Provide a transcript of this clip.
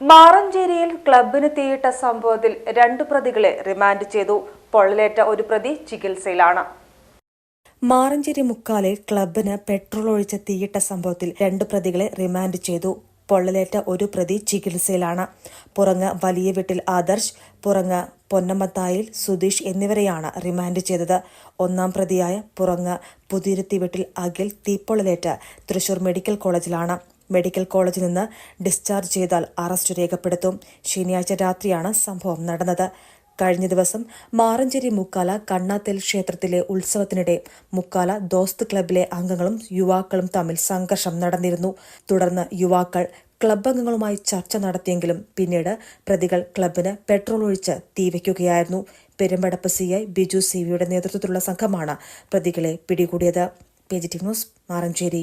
മാറഞ്ചേരിയിൽ ക്ലബിന് തീയിട്ട സംഭവത്തിൽ രണ്ടു പ്രതികളെ റിമാൻഡ് ചെയ്തു. പൊള്ളലേറ്റ ഒരു പ്രതി ചികിത്സയിലാണ്. മാറഞ്ചേരി മുക്കാലിൽ ക്ലബിന് പെട്രോൾ ഒഴിച്ച തീയിട്ട സംഭവത്തിൽ രണ്ട് പ്രതികളെ റിമാൻഡ് ചെയ്തു. പൊള്ളലേറ്റ ഒരു പ്രതി ചികിത്സയിലാണ്. പുറങ്ങ് വലിയ വീട്ടിൽ ആദർശ് പുറങ്ങ് പൊന്നമ്മത്തായിൽ സുധീഷ് എന്നിവരെയാണ് റിമാൻഡ് ചെയ്തത്. ഒന്നാം പ്രതിയായ പുറങ്ങ് പുതിരുത്തി വീട്ടിൽ അഖിൽ തീപ്പൊള്ളലേറ്റ് തൃശൂർ മെഡിക്കൽ കോളേജിലാണ്. മെഡിക്കൽ കോളേജിൽ നിന്ന് ഡിസ്ചാർജ് ചെയ്താൽ അറസ്റ്റ് രേഖപ്പെടുത്തും. ശനിയാഴ്ച രാത്രിയാണ് സംഭവം നടന്നത്. കഴിഞ്ഞ ദിവസം മാറഞ്ചേരി മുക്കാല കണ്ണാത്തേൽ ക്ഷേത്രത്തിലെ ഉത്സവത്തിനിടെ മുക്കാല ദോസ്ത് ക്ലബിലെ അംഗങ്ങളും യുവാക്കളും തമ്മിൽ സംഘർഷം നടന്നിരുന്നു. തുടർന്ന് യുവാക്കൾ ക്ലബ് അംഗങ്ങളുമായി ചർച്ച നടത്തിയെങ്കിലും പിന്നീട് പ്രതികൾ ക്ലബിന് പെട്രോൾ ഒഴിച്ച് തീവയ്ക്കുകയായിരുന്നു Perumpadappu C I Biju C വിയുടെ നേതൃത്വത്തിലുള്ള സംഘമാണ് പ്രതികളെ പിടികൂടിയത്. Positive news Maranchery.